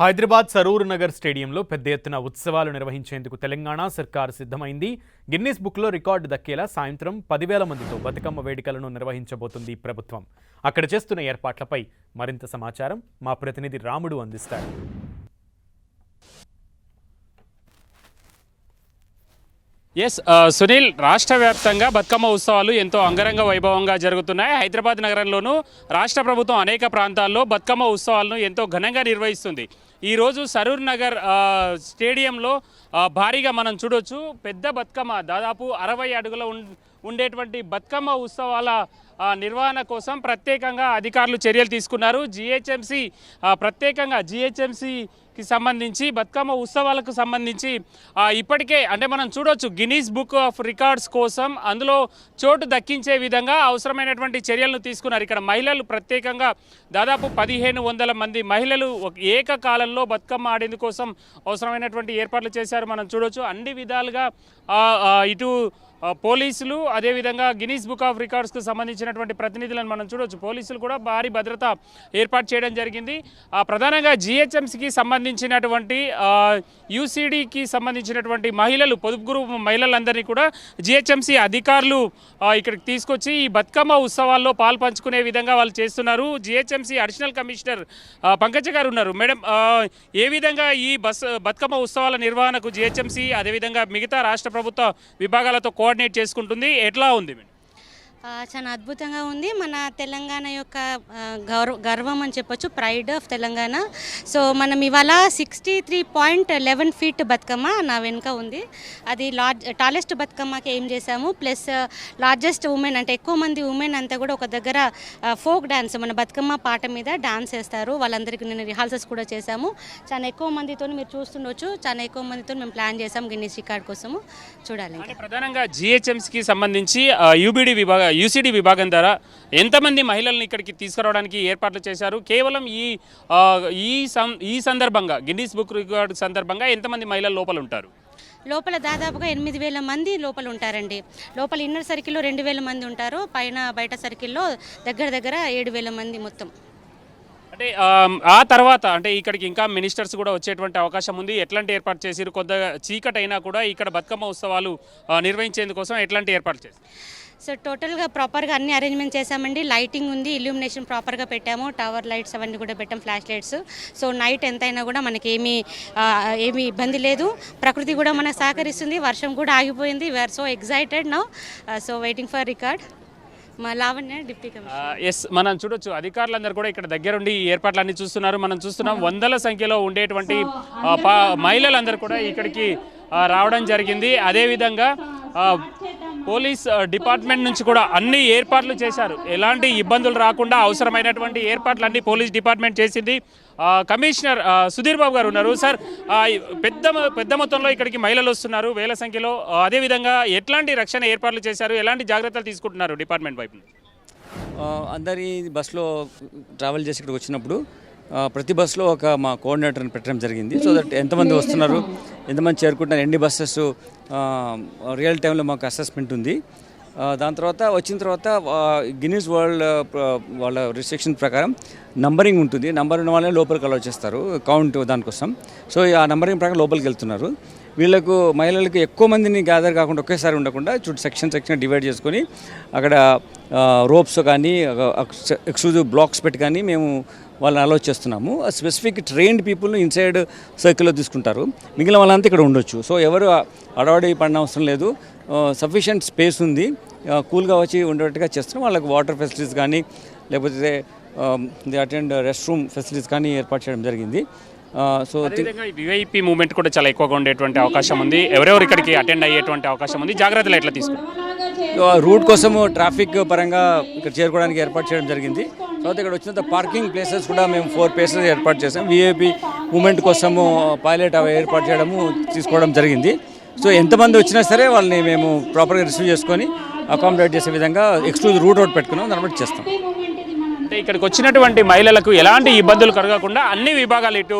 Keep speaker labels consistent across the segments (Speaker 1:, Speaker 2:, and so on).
Speaker 1: హైదరాబాద్ సరూర్ నగర్ స్టేడియంలో పెద్ద ఎత్తున ఉత్సవాలు నిర్వహించేందుకు తెలంగాణ సర్కారు సిద్ధమైంది. గిన్నీస్ బుక్లో రికార్డు దక్కేలా సాయంత్రం పదివేల మందితో బతుకమ్మ వేడుకలను నిర్వహించబోతుంది ప్రభుత్వం. అక్కడ చేస్తున్న ఏర్పాట్లపై మరింత సమాచారం మా ప్రతినిధి రాముడు అందిస్తారు.
Speaker 2: ఎస్ uh, సునీల్ రాష్ట్ర వ్యాప్తంగా బతుకమ్మ ఉత్సవాలు ఎంతో అంగరంగ వైభవంగా జరుగుతున్నాయి. హైదరాబాద్ నగరంలోనూ రాష్ట్ర ప్రభుత్వం అనేక ప్రాంతాల్లో బతుకమ్మ ఉత్సవాలను ఎంతో ఘనంగా నిర్వహిస్తుంది. ఈరోజు సరూర్ నగర్ స్టేడియంలో భారీగా మనం చూడొచ్చు. పెద్ద బతుకమ్మ దాదాపు అరవై అడుగుల ఉండేటువంటి బతుకమ్మ ఉత్సవాల నిర్వహణ కోసం ప్రత్యేకంగా అధికారులు చర్యలు తీసుకున్నారు. జిహెచ్ఎంసీ ప్రత్యేకంగా జిహెచ్ఎంసీకి సంబంధించి బతుకమ్మ ఉత్సవాలకు సంబంధించి ఇప్పటికే అంటే మనం చూడొచ్చు గినీస్ బుక్ ఆఫ్ రికార్డ్స్ కోసం అందులో చోటు దక్కించే విధంగా అవసరమైనటువంటి చర్యలను తీసుకున్నారు. ఇక్కడ మహిళలు ప్రత్యేకంగా దాదాపు పదిహేను వందల మంది మహిళలు ఏకకాలంలో బతుకమ్మ ఆడేందుకోసం అవసరమైనటువంటి ఏర్పాట్లు చేశారు. మనం చూడొచ్చు అన్ని విధాలుగా ఇటు పోలీసులు అదేవిధంగా గినీస్ బుక్ ఆఫ్ రికార్డ్స్కు సంబంధించినటువంటి ప్రతినిధులను మనం చూడొచ్చు. పోలీసులు కూడా భారీ భద్రత ఏర్పాటు చేయడం జరిగింది. ఆ, ప్రధానంగా జిహెచ్ఎంసీకి సంబంధించినటువంటి యూసీడీకి సంబంధించినటువంటి మహిళలు పొదుపు గ్రూప్ మహిళలందరినీ కూడా జిహెచ్ఎంసీ అధికారులు ఇక్కడికి తీసుకొచ్చి ఈ బతుకమ్మ ఉత్సవాల్లో పాలు పంచుకునే విధంగా వాళ్ళు చేస్తున్నారు. జిహెచ్ఎంసీ అడిషనల్ కమిషనర్ పంకజ గారు ఉన్నారు. మేడం ఏ విధంగా ఈ బస్ బతుకమ్మ ఉత్సవాల నిర్వహణకు జిహెచ్ఎంసీ అదేవిధంగా మిగతా రాష్ట్ర ప్రభుత్వ విభాగాలతో కోఆర్డినేట్ చేసుకుంటుంది? ఎట్లా ఉంది మేడం?
Speaker 3: చాలా అద్భుతంగా ఉంది. మన తెలంగాణ యొక్క గౌరవ గర్వం అని చెప్పొచ్చు ప్రైడ్ ఆఫ్ తెలంగాణ. సో మనం ఇవాళ sixty three point eleven feet Bathukamma నా వెనుక ఉంది. అది లార్జ్ టాలెస్ట్ బతుకమ్మకి ఏం చేశాము. ప్లస్ లార్జెస్ట్ ఉమెన్ అంటే ఎక్కువ మంది ఉమెన్ అంతా కూడా ఒక దగ్గర ఫోక్ డ్యాన్స్ మన బతుకమ్మ పాట మీద డాన్స్ చేస్తారు వాళ్ళందరికీ నేను రిహార్సల్స్ కూడా చేశాము. చాలా ఎక్కువ మందితో మీరు చూస్తుండొచ్చు. చాలా ఎక్కువ మందితో మేము ప్లాన్ చేసాము గిన్నీస్ రికార్డ్ కోసము. చూడాలి
Speaker 2: ప్రధానంగా జిహెచ్ఎంసీకి సంబంధించి యూబిడి విభాగ యూసీడీ విభాగం ద్వారా ఎంతమంది మహిళల్ని ఇక్కడికి తీసుకురావడానికి ఏర్పాట్లు చేశారు? కేవలం ఈ ఈ సం ఈ సందర్భంగా గిన్నీస్ బుక్ రికార్డ్ సందర్భంగా ఎంతమంది మహిళలు లోపల ఉంటారు?
Speaker 3: లోపల దాదాపుగా ఎనిమిది వేల మంది లోపల ఉంటారండి. లోపల ఇన్నర్ సర్కిల్లో రెండు వేల మంది ఉంటారు. పైన బయట సర్కిల్లో దగ్గర దగ్గర ఏడు వేల మంది మొత్తం.
Speaker 2: అంటే ఆ, తర్వాత అంటే ఇక్కడికి ఇంకా మినిస్టర్స్ కూడా వచ్చేటువంటి అవకాశం ఉంది. ఎట్లాంటి ఏర్పాటు చేసిరు? కొంత చీకటి అయినా కూడా ఇక్కడ బతుకమ్మ ఉత్సవాలు నిర్వహించేందుకోసం ఎట్లాంటి ఏర్పాటు చేశారు
Speaker 3: సో టోటల్గా ప్రాపర్గా అన్ని అరేంజ్మెంట్ చేశామండి. లైటింగ్ ఉంది ఇల్యూమినేషన్ ప్రాపర్గా పెట్టాము టవర్ లైట్స్ అవన్నీ కూడా పెట్టాం ఫ్లాష్ లైట్స్. సో నైట్ ఎంతైనా కూడా మనకి ఏమీ ఏమీ ఇబ్బంది లేదు. ప్రకృతి కూడా మనకు సహకరిస్తుంది వర్షం కూడా ఆగిపోయింది. We're so excited now so waiting for
Speaker 2: records మనం చూడొచ్చు. అధికారులందరూ కూడా ఇక్కడ దగ్గరుండి ఈ ఏర్పాట్లన్నీ చూస్తున్నారు. మనం చూస్తున్నాం వందల సంఖ్యలో ఉండేటువంటి మహిళలందరూ కూడా ఇక్కడికి రావడం జరిగింది. అదేవిధంగా పోలీస్ డిపార్ట్మెంట్ నుంచి కూడా అన్ని ఏర్పాట్లు చేశారు. ఎలాంటి ఇబ్బందులు రాకుండా అవసరమైనటువంటి ఏర్పాట్లన్నీ పోలీస్ డిపార్ట్మెంట్ చేసింది. కమిషనర్ సుధీర్ బాబు గారు ఉన్నారు. సార్ పెద్ద పెద్ద మొత్తంలో ఇక్కడికి మహిళలు వస్తున్నారు వేల సంఖ్యలో. అదేవిధంగా ఎట్లాంటి రక్షణ ఏర్పాట్లు చేశారు? ఎలాంటి జాగ్రత్తలు తీసుకుంటున్నారు డిపార్ట్మెంట్ వైపు?
Speaker 4: అందరి బస్సులో ట్రావెల్ చేసి ఇక్కడికి వచ్చినప్పుడు ప్రతి బస్సులో ఒక మా కోఆర్డినేటర్ని పెట్టడం జరిగింది. సో దట్ ఎంతమంది వస్తున్నారు ఎంతమంది చేరుకుంటున్నారు ఎన్ని బస్సెస్ రియల్ టైంలో మాకు అసెస్మెంట్ ఉంది. దాని తర్వాత వచ్చిన తర్వాత గిన్నీస్ వరల్డ్ వాళ్ళ రిస్ట్రిక్షన్ ప్రకారం నంబరింగ్ ఉంటుంది. నంబర్ ఉన్న వాళ్ళే లోపలికి అలా చేస్తారు కౌంట్ దానికోసం. సో ఆ నంబరింగ్ ప్రకారం లోపలికి వెళ్తున్నారు. వీళ్ళకు మహిళలకు ఎక్కువ మందిని గ్యాదర్ కాకుండా ఒకేసారి ఉండకుండా చుట్టూ సెక్షన్ సెక్షన్ డివైడ్ చేసుకొని అక్కడ రోప్స్ కానీ ఎక్స్క్లూజివ్ బ్లాక్స్ పెట్టి కానీ మేము వాళ్ళని అలౌ చేస్తున్నాము. స్పెసిఫిక్ ట్రైన్డ్ పీపుల్ని ఇన్సైడ్ సర్కిల్లో తీసుకుంటారు. మిగిలిన వాళ్ళంతా ఇక్కడ ఉండొచ్చు. సో ఎవరు అడవాడి పడిన అవసరం లేదు. సఫిషియంట్ స్పేస్ ఉంది. కూల్గా వచ్చి ఉండేట్టుగా చేస్తున్నాం వాళ్ళకి వాటర్ ఫెసిలిటీస్ కానీ లేకపోతే the attend rest room facilities కానీ ఏర్పాటు చేయడం జరిగింది. సో
Speaker 2: అదేవిధంగా విఐపి మూవ్మెంట్ కూడా చాలా ఎక్కువగా ఉండేటువంటి అవకాశం ఉంది. ఎవరెవరు ఇక్కడికి అటెండ్ అయ్యేటువంటి అవకాశం ఉంది? జాగ్రత్తలు ఎట్లా తీసుకున్నారు
Speaker 4: రూట్ కోసము ట్రాఫిక్ పరంగా ఇక్కడ చేరుకోవడానికి ఏర్పాటు చేయడం జరిగింది. తర్వాత ఇక్కడ వచ్చినంత పార్కింగ్ ప్లేసెస్ కూడా మేము ఫోర్ ప్లేసెస్ ఏర్పాటు చేసాం. విఐపి మూమెంట్ కోసము పైలట్ అవి ఏర్పాటు చేయడము తీసుకోవడం జరిగింది. సో ఎంతమంది వచ్చినా సరే వాళ్ళని మేము ప్రాపర్గా రిసీవ్ చేసుకొని అకామిడేట్ చేసే విధంగా ఎక్స్క్లూజివ్ రూట్ అవుట్ పెట్టుకున్నాం. దాన్ని బట్టి చేస్తాం.
Speaker 2: అంటే ఇక్కడికి వచ్చినటువంటి మహిళలకు ఎలాంటి ఇబ్బందులు కలగకుండా అన్ని విభాగాలు ఇటు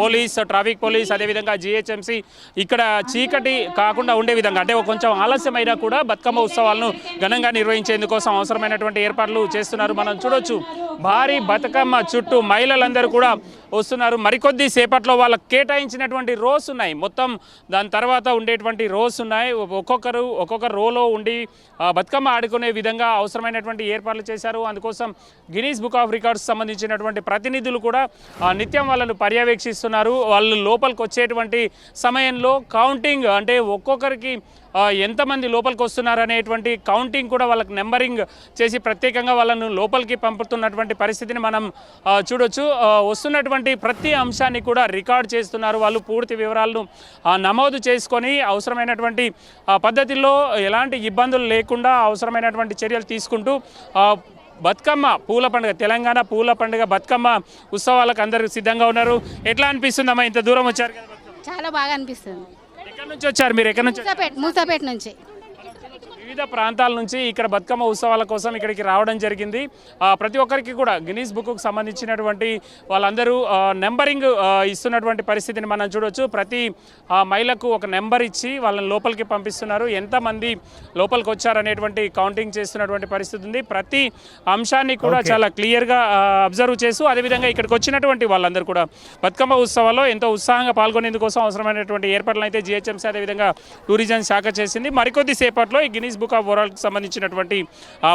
Speaker 2: పోలీస్ ట్రాఫిక్ పోలీస్ అదేవిధంగా జిహెచ్ఎంసీ ఇక్కడ చీకటి కాకుండా ఉండే విధంగా అంటే కొంచెం ఆలస్యమైనా కూడా బతుకమ్మ ఉత్సవాలను ఘనంగా నిర్వహించేందుకోసం అవసరమైనటువంటి ఏర్పాట్లు చేస్తున్నారు. మనం చూడొచ్చు భారీ బతుకమ్మ చుట్టూ మహిళలందరూ కూడా వస్తున్నారు. మరికొద్ది సేపట్లో వాళ్ళకి కేటాయించినటువంటి రోస్ ఉన్నాయి. మొత్తం దాని తర్వాత ఉండేటువంటి రోస్ ఉన్నాయి. ఒక్కొక్కరు ఒక్కొక్క రోలో ఉండి బతుకమ్మ ఆడుకునే విధంగా అవసరమైనటువంటి ఏర్పాట్లు చేశారు. అందుకోసం గినీస్ బుక్ ఆఫ్ రికార్డ్స్ సంబంధించినటువంటి ప్రతినిధులు కూడా నిత్యం వాళ్ళను పర్యవేక్షిస్తున్నారు. వాళ్ళు లోపలికి వచ్చేటువంటి సమయంలో కౌంటింగ్ అంటే ఒక్కొక్కరికి ఎంతమంది లోపలికి వస్తున్నారు అనేటువంటి కౌంటింగ్ కూడా వాళ్ళకి నెంబరింగ్ చేసి ప్రత్యేకంగా వాళ్ళను లోపలికి పంపుతున్నటువంటి పరిస్థితిని మనం చూడొచ్చు. వస్తున్నటువంటి ప్రతి అంశాన్ని కూడా రికార్డ్ చేస్తున్నారు వాళ్ళు. పూర్తి వివరాలను నమోదు చేసుకొని అవసరమైనటువంటి పద్ధతిలో ఎలాంటి ఇబ్బందులు లేకుండా అవసరమైనటువంటి చర్యలు తీసుకుంటూ బతుకమ్మ పూల పండుగ తెలంగాణ పూల పండుగ బతుకమ్మ ఉత్సవాలకు అందరూ సిద్ధంగా ఉన్నారు. ఎట్లా అనిపిస్తుందమ్మా ఇంత దూరం వచ్చారు
Speaker 5: చాలా బాగా అనిపిస్తుంది.
Speaker 2: ఎక్కడి నుంచి వచ్చారు మీరు? ఎక్కడి నుంచి
Speaker 5: మూసాపేట నుంచి.
Speaker 2: వివిధ ప్రాంతాల నుంచి ఇక్కడ బతుకమ్మ ఉత్సవాల కోసం ఇక్కడికి రావడం జరిగింది. ప్రతి ఒక్కరికి కూడా గినీస్ బుక్కు సంబంధించినటువంటి వాళ్ళందరూ నెంబరింగ్ ఇస్తున్నటువంటి పరిస్థితిని మనం చూడొచ్చు. ప్రతి మహిళకు ఒక నెంబర్ ఇచ్చి వాళ్ళని లోపలికి పంపిస్తున్నారు. ఎంతమంది లోపలికి వచ్చారనేటువంటి కౌంటింగ్ చేస్తున్నటువంటి పరిస్థితి ఉంది. ప్రతి అంశాన్ని కూడా చాలా క్లియర్గా అబ్జర్వ్ చేస్తూ అదేవిధంగా ఇక్కడికి వచ్చినటువంటి వాళ్ళందరూ కూడా బతుకమ్మ ఉత్సవాల్లో ఎంతో ఉత్సాహంగా పాల్గొనేందుకోసం అవసరమైనటువంటి ఏర్పాట్లను అయితే జిహెచ్ఎంసీ అదేవిధంగా టూరిజం శాఖ చేసింది. మరికొద్ది సేపట్లో ఈ గినీస్ బుక్ ఆఫ్ వరల్డ్కి సంబంధించినటువంటి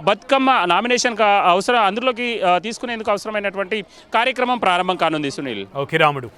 Speaker 2: బతుకమ్మ నామినేషన్ అవసరం అందులోకి తీసుకునేందుకు అవసరమైనటువంటి కార్యక్రమం ప్రారంభం కానుంది సునీల్.
Speaker 1: ఓకే రాముడు.